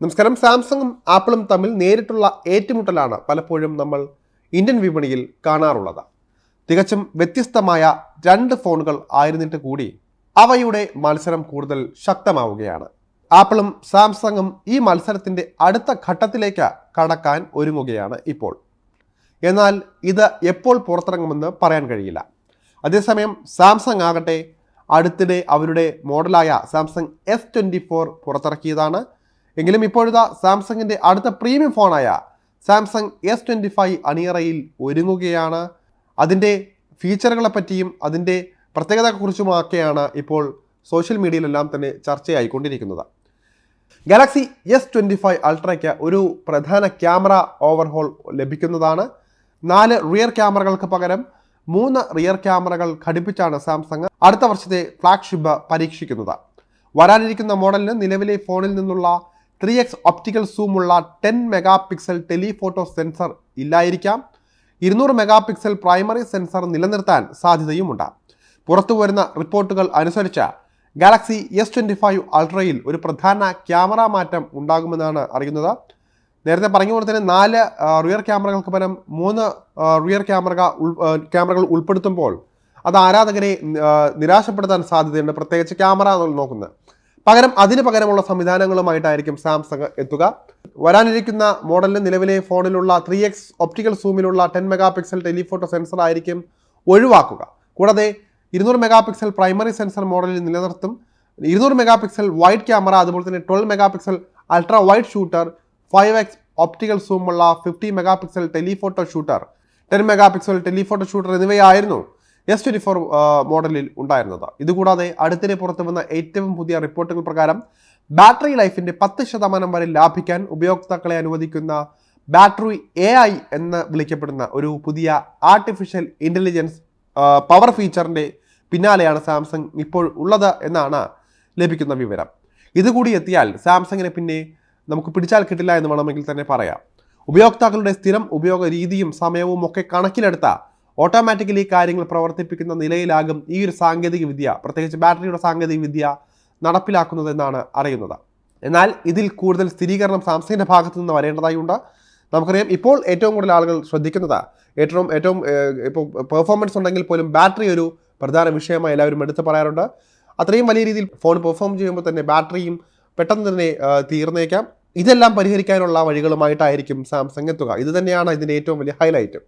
നമസ്കാരം. സാംസങ്ങും ആപ്പിളും തമ്മിൽ നേരിട്ടുള്ള ഏറ്റുമുട്ടലാണ് പലപ്പോഴും നമ്മൾ ഇന്ത്യൻ വിപണിയിൽ കാണാറുള്ളത്. തികച്ചും വ്യത്യസ്തമായ രണ്ട് ഫോണുകൾ ആയിരുന്നിട്ട് കൂടി അവയുടെ മത്സരം കൂടുതൽ ശക്തമാവുകയാണ്. ആപ്പിളും സാംസങ്ങും ഈ മത്സരത്തിന്റെ അടുത്ത ഘട്ടത്തിലേക്ക് കടക്കാൻ ഒരുങ്ങുകയാണ് ഇപ്പോൾ. എന്നാൽ ഇത് എപ്പോൾ പുറത്തിറങ്ങുമെന്ന് പറയാൻ കഴിയില്ല. അതേസമയം സാംസങ് ആകട്ടെ അടുത്തിടെ അവരുടെ മോഡലായ സാംസങ് എസ് ട്വന്റി ഫോർ പുറത്തിറക്കിയതാണ്. എങ്കിലും ഇപ്പോഴത്തെ സാംസങ്ങിന്റെ അടുത്ത പ്രീമിയം ഫോണായ സാംസങ് എസ് ട്വന്റി ഫൈവ് അണിയറയിൽ ഒരുങ്ങുകയാണ്. അതിന്റെ ഫീച്ചറുകളെ പറ്റിയും അതിന്റെ പ്രത്യേകതയെക്കുറിച്ചുമൊക്കെയാണ് ഇപ്പോൾ സോഷ്യൽ മീഡിയയിലെല്ലാം തന്നെ ചർച്ചയായിക്കൊണ്ടിരിക്കുന്നത്. ഗാലക്സി എസ് ട്വന്റി ഫൈവ് അൾട്രയ്ക്ക് ഒരു പ്രധാന ക്യാമറ ഓവർഹോൾ ലഭിക്കുന്നതാണ്. നാല് റിയർ ക്യാമറകൾക്ക് പകരം മൂന്ന് റിയർ ക്യാമറകൾ ഘടിപ്പിച്ചാണ് സാംസങ് അടുത്ത വർഷത്തെ ഫ്ലാഗ്ഷിപ്പ് പരീക്ഷിക്കുന്നത്. വരാനിരിക്കുന്ന മോഡലിന് നിലവിലെ ഫോണിൽ നിന്നുള്ള three X optical സൂമുള്ള ten mega pixel telephoto sensor ഇല്ലായിരിക്കാം. ഇരുന്നൂറ് മെഗാ പിക്സൽ പ്രൈമറി സെൻസർ നിലനിർത്താൻ സാധ്യതയുമുണ്ട്. പുറത്തു വരുന്ന റിപ്പോർട്ടുകൾ അനുസരിച്ച് ഗാലക്സി എസ് ട്വന്റി ഫൈവ് അൾട്രയിൽ ഒരു പ്രധാന ക്യാമറ മാറ്റം ഉണ്ടാകുമെന്നാണ് അറിയുന്നത്. നേരത്തെ പറഞ്ഞ പോലെ തന്നെ നാല് റിയർ ക്യാമറകൾക്ക് പകരം മൂന്ന് റിയർ ക്യാമറ ക്യാമറകൾ ഉൾപ്പെടുത്തുമ്പോൾ അത് ആരാധകരെ നിരാശപ്പെടുത്താൻ സാധ്യതയുണ്ട്. പ്രത്യേകിച്ച് ക്യാമറ നോക്കുന്നത്. പകരം അതിന് പകരമുള്ള സംവിധാനങ്ങളുമായിട്ടായിരിക്കും സാംസങ് എത്തുക. വരാനിരിക്കുന്ന മോഡലിന് നിലവിലെ ഫോണിലുള്ള three X optical സൂമിലുള്ള ten mega pixel telephoto sensor ആയിരിക്കും ഒഴിവാക്കുക. കൂടാതെ ഇരുന്നൂറ് മെഗാ പിക്സൽ പ്രൈമറി സെൻസർ മോഡലിൽ നിലനിർത്തും. ഇരുന്നൂറ് മെഗാ പിക്സൽ വൈഡ് ക്യാമറ അതുപോലെ തന്നെ twelve mega pixel ultra wide shooter five x optical സൂമുള്ള fifty mega pixel telephoto shooter ten mega pixel telephoto shooter എന്നിവയായിരുന്നു എസ് ട്വന്റി ഫോർ മോഡലിൽ ഉണ്ടായിരുന്നത്. ഇതുകൂടാതെ അടുത്തിടെ പുറത്തു വന്ന ഏറ്റവും പുതിയ റിപ്പോർട്ടുകൾ പ്രകാരം ബാറ്ററി ലൈഫിന്റെ പത്ത് ശതമാനം വരെ ലാഭിക്കാൻ ഉപയോക്താക്കളെ അനുവദിക്കുന്ന ബാറ്ററി എ ഐ എന്ന് വിളിക്കപ്പെടുന്ന ഒരു പുതിയ ആർട്ടിഫിഷ്യൽ ഇന്റലിജൻസ് പവർ ഫീച്ചറിന്റെ പിന്നാലെയാണ് സാംസങ് ഇപ്പോൾ ഉള്ളത് എന്നാണ് ലഭിക്കുന്ന വിവരം. ഇതുകൂടി എത്തിയാൽ സാംസങ്ങിനെ പിന്നെ നമുക്ക് പിടിച്ചാൽ കിട്ടില്ല എന്ന് വേണമെങ്കിൽ തന്നെ പറയാം. ഉപയോക്താക്കളുടെ സ്ഥിരം ഉപയോഗ രീതിയും സമയവും ഒക്കെ കണക്കിലെടുത്ത ഓട്ടോമാറ്റിക്കലി കാര്യങ്ങൾ പ്രവർത്തിപ്പിക്കുന്ന നിലയിലാകും ഈ ഒരു സാങ്കേതിക വിദ്യ പ്രത്യേകിച്ച് ബാറ്ററിയുടെ സാങ്കേതിക വിദ്യ നടപ്പിലാക്കുന്നതെന്നാണ് അറിയുന്നത്. എന്നാൽ ഇതിൽ കൂടുതൽ സ്ഥിരീകരണം സാംസങ്ങിന്റെ ഭാഗത്തു നിന്ന് വരേണ്ടതായുണ്ട്. നമുക്കറിയാം ഇപ്പോൾ ഏറ്റവും കൂടുതൽ ആളുകൾ ശ്രദ്ധിക്കുന്നത് ഏറ്റവും ഏറ്റവും ഇപ്പോൾ പെർഫോമൻസ് ഉണ്ടെങ്കിൽ പോലും ബാറ്ററി ഒരു പ്രധാന വിഷയമായി എല്ലാവരും എടുത്തു പറയാറുണ്ട്. അത്രയും വലിയ രീതിയിൽ ഫോൺ പെർഫോം ചെയ്യുമ്പോൾ തന്നെ ബാറ്ററിയും പെട്ടെന്ന് തന്നെ തീർന്നേക്കാം. ഇതെല്ലാം പരിഹരിക്കാനുള്ള വഴികളുമായിട്ടായിരിക്കും സാംസങ് എത്തുക ഇത് തന്നെയാണ് ഇതിന്റെ ഏറ്റവും വലിയ ഹൈലൈറ്റ്